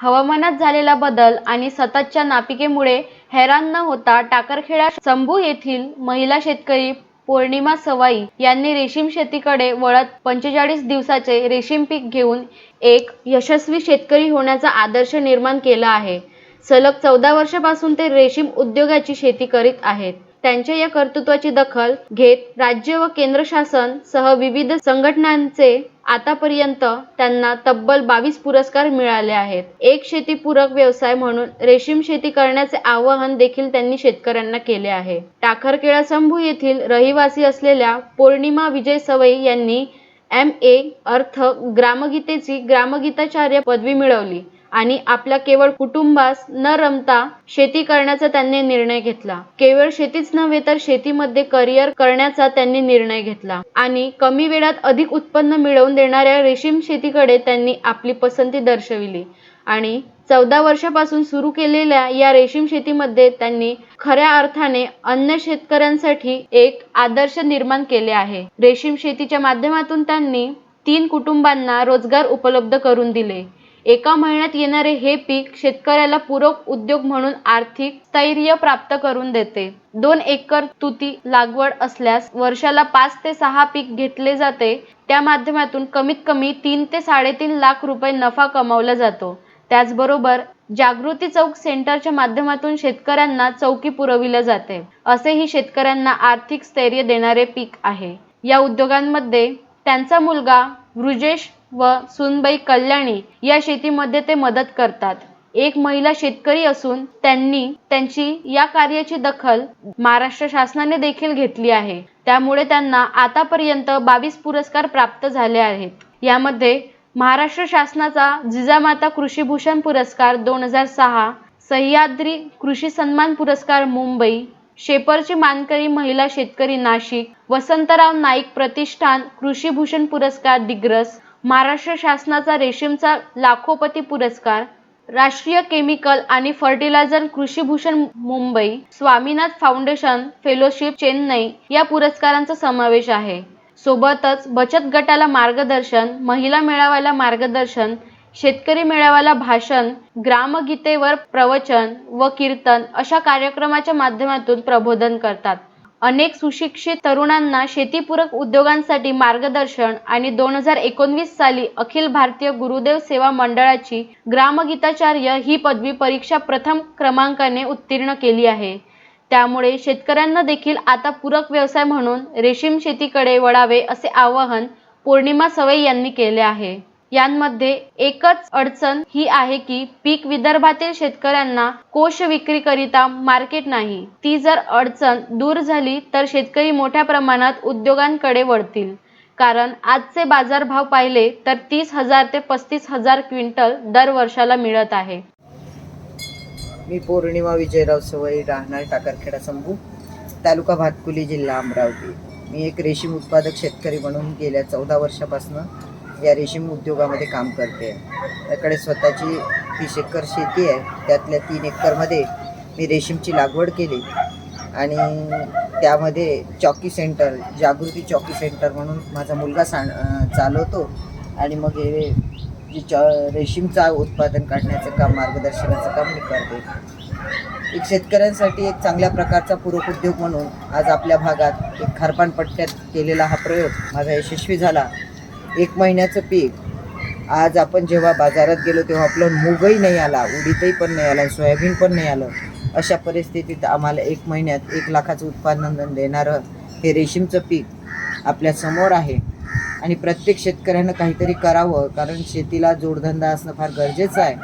हवामानात झालेला बदल आणि सततच्या नापिकेमुळे हैराण न होता टाकरखेडा संभू येथील महिला शेतकरी पौर्णिमा सवाई यांनी रेशीम शेतीकडे वळत पंचेचाळीस दिवसाचे रेशीम पीक घेऊन एक यशस्वी शेतकरी होण्याचा आदर्श निर्माण केला आहे. सलग चौदा वर्षापासून ते रेशीम उद्योगाची शेती करीत आहेत. त्यांच्या या कर्तृत्वाची दखल घेत राज्य व केंद्र शासन सह विविध संघटनांचे आतापर्यंत त्यांना तब्बल बावीस पुरस्कार मिळाले आहेत. एक शेतीपूरक व्यवसाय म्हणून रेशीम शेती करण्याचे आवाहन देखील त्यांनी शेतकऱ्यांना केले आहे. टाखरकेळा संभू येथील रहिवासी असलेल्या पौर्णिमा विजय सवई यांनी एम ए अर्थ ग्रामगीतेची ग्रामगीताचार्य पदवी मिळवली. आणि आपल्या केवळ कुटुंबास न रमता शेती करण्याचा त्यांनी निर्णय घेतला. केवळ शेतीच नव्हे तर शेतीमध्ये करिअर करण्याचा त्यांनी निर्णय घेतला. आणि कमी वेळात अधिक उत्पन्न मिळवून देणाऱ्या रेशीम शेतीकडे त्यांनी आपली पसंती दर्शविली. आणि चौदा वर्षापासून सुरू केलेल्या या रेशीम शेतीमध्ये त्यांनी खऱ्या अर्थाने अन्य शेतकऱ्यांसाठी एक आदर्श निर्माण केले आहे. रेशीम शेतीच्या माध्यमातून त्यांनी तीन कुटुंबांना रोजगार उपलब्ध करून दिले. एका महिन्यात येणारे हे पीक शेतकऱ्याला पूरक उद्योग म्हणून आर्थिक स्थैर्य प्राप्त करून देते. दोन एकर तुती लागवड असल्यास वर्षाला पाच ते सहा पीक घेतले जाते. त्या माध्यमातून कमीत कमी तीन ते साडेतीन लाख रुपये नफा कमावला जातो. त्याचबरोबर जागृती चौक सेंटरच्या माध्यमातून शेतकऱ्यांना चौकी पुरविल्या जाते. असेही शेतकऱ्यांना आर्थिक स्थैर्य देणारे पीक आहे. या उद्योगांमध्ये त्यांचा मुलगा वृजेश व सुनबाई कल्याणी या शेतीमध्ये ते मदत करतात. एक महिला शेतकरी असून त्यांनी त्यांची या कार्याची दखल महाराष्ट्र शासनाने देखील घेतली आहे. त्यामुळे त्यांना आतापर्यंत बावीस पुरस्कार प्राप्त झाले आहेत. यामध्ये महाराष्ट्र शासनाचा जिजामाता कृषीभूषण पुरस्कार दोन हजार सहा सह्याद्री कृषी सन्मान पुरस्कार मुंबई शेपर्ची मानकरी महिला शेतकरी नाशिक वसंतराव नाईक प्रतिष्ठान कृषीभूषण पुरस्कार दिग्रस महाराष्ट्र शासनाचा रेशीमचा लाखोपती पुरस्कार राष्ट्रीय केमिकल आणि fertiliser Krishibhushan Mumbai Swaminath foundation fellowship Chennai या पुरस्कारांचा समावेश आहे. सोबतच बचत गटाला मार्गदर्शन महिला मेळाव्याला मार्गदर्शन शेतकरी मेळाव्याला भाषण ग्रामगीतेवर प्रवचन व कीर्तन अशा कार्यक्रमाच्या माध्यमातून प्रबोधन करतात. अनेक सुशिक्षित तरुणांना शेतीपूरक उद्योगांसाठी मार्गदर्शन आणि दोन हजार एकोणवीस साली अखिल भारतीय गुरुदेव सेवा मंडळाची ग्रामगीताचार्य ही पदवी परीक्षा प्रथम क्रमांकाने उत्तीर्ण केली आहे. त्यामुळे शेतकऱ्यांना देखील आता पूरक व्यवसाय म्हणून रेशीम शेतीकडे वळावे असे आवाहन पौर्णिमा सवई यांनी केले आहे. यांमध्ये एकच अडचण ही आहे की पीक विदर्भातील शेतकऱ्यांना कोश विक्रीकरिता मार्केट नाही. ती जर अडचण दूर झाली तर शेतकरी मोठ्या प्रमाणात उद्योगांकडे वळतील. कारण आजचे बाजारभाव पाहिले तर तीस हजार ते पस्तीस हजार क्विंटल दर वर्षाला मिळत आहे. मी पौर्णिमा विजयराव सवई राहणार टाकरखेडा संभू तालुका भातकुली जिल्हा अमरावती. मी एक रेशीम उत्पादक शेतकरी म्हणून गेल्या चौदा वर्षापासून या रेशीम उद्योगामध्ये काम करते. त्याकडे स्वतःची तीस एकर शेती आहे. त्यातल्या तीन एकरमध्ये मी रेशीमची लागवड केली. आणि त्यामध्ये चॉकी सेंटर जागृती चॉकी सेंटर म्हणून माझा मुलगा सांड चालवतो. आणि मग हे जी च रेशीमचा उत्पादन काढण्याचं काम मार्गदर्शनाचं काम मी करते. एक शेतकऱ्यांसाठी एक चांगल्या प्रकारचा पूरक उद्योग म्हणून आज आपल्या भागात एक खारपान पट्ट्यात केलेला हा प्रयोग माझा यशस्वी झाला. एक महिन्याचं पीक. आज आपण जेव्हा बाजारात गेलो तेव्हा आपलं मूगही नाही आला उडीदही पण नाही आला सोयाबीन पण नाही आलं. अशा परिस्थितीत आम्हाला एक महिन्यात एक लाखाचं उत्पादन देणारं हे रेशीमचं पीक आपल्यासमोर आहे. आणि प्रत्येक शेतकऱ्यानं काहीतरी करावं कारण शेतीला जोडधंदा असणं फार गरजेचं आहे.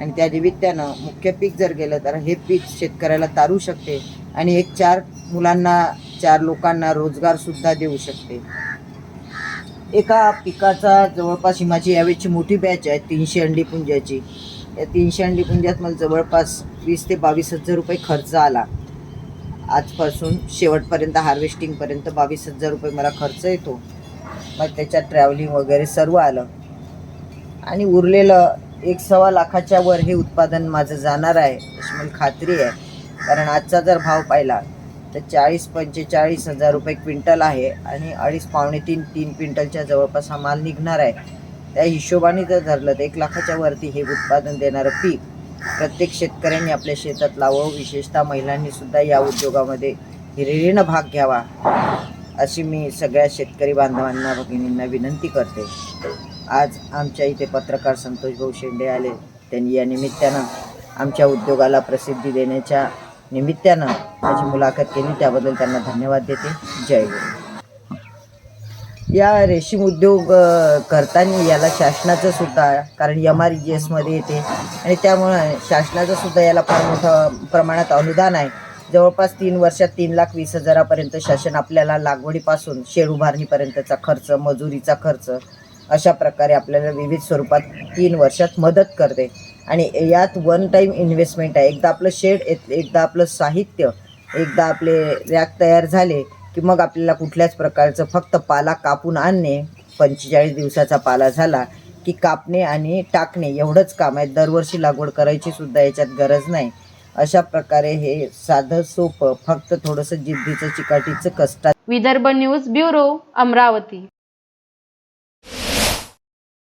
आणि त्या निमित्तानं मुख्य पीक जर गेलं तर हे पीक शेतकऱ्याला तारू शकते आणि एक चार मुलांना चार लोकांना रोजगारसुद्धा देऊ शकते. एका पिकाचा जवळपास ही माझी यावेळची मोठी बॅच आहे तीनशे अंडी पुंजाची या तीनशे अंडी पुंजात मला जवळपास वीस ते बावीस हजार रुपये खर्च आला. आजपासून शेवटपर्यंत हार्वेस्टिंगपर्यंत बावीस हजार रुपये मला खर्च येतो. मग त्याच्यात ट्रॅव्हलिंग वगैरे सर्व आलं. आणि उरलेलं एक सव्वा लाखाच्या वर हे उत्पादन माझं जाणार आहे अशी मला खात्री आहे. कारण आजचा जर भाव पाहिला तर चाळीस पंचेचाळीस हजार रुपये क्विंटल आहे आणि अडीच पावणे तीन तीन क्विंटलच्या जवळपास हा माल निघणार आहे. त्या हिशोबाने जर धरलं तर एक लाखाच्या वरती हे उत्पादन देणारं पीक प्रत्येक शेतकऱ्यांनी आपल्या शेतात लावावं. विशेषतः महिलांनी सुद्धा या उद्योगामध्ये हिरिरीनं भाग घ्यावा अशी मी सगळ्या शेतकरी बांधवांना भगिनींना विनंती करते. आज आमच्या इथे पत्रकार संतोष भाऊ शेंडे आले. त्यांनी या निमित्तानं आमच्या उद्योगाला प्रसिद्धी देण्याच्या निमित्तानं त्याची मुलाखत केली त्याबद्दल त्यांना धन्यवाद देते. जय गुरु. या रेशीम उद्योग करताना याला शासनाचं सुद्धा कारण एम आर जी एसमध्ये येते. आणि त्यामुळं शासनाचं सुद्धा याला फार मोठं प्रमाणात अनुदान आहे. जवळपास तीन वर्षात तीन लाख वीस हजारापर्यंत शासन आपल्याला लागवडीपासून शेड उभारणीपर्यंतचा खर्च मजुरीचा खर्च अशा प्रकारे आपल्याला विविध स्वरूपात तीन वर्षात मदत करते. आणि यात वन टाईम इन्व्हेस्टमेंट आहे. एकदा आपलं शेड एक- एकदा आपलं साहित्य एकदा आपले रॅक तयार झाले की मग आपल्याला कुठल्याच प्रकारचं फक्त पाला कापून आणणे पंचेचाळीस दिवसाचा पाला झाला की कापणे आणि टाकणे एवढंच काम आहे. दरवर्षी लागवड करायची सुद्धा याच्यात गरज नाही. अशा प्रकारे हे साधं सोपं फक्त थोडंसं जिद्दीचं चिकाटीचं कष्ट विदर्भ न्यूज ब्युरो अमरावती.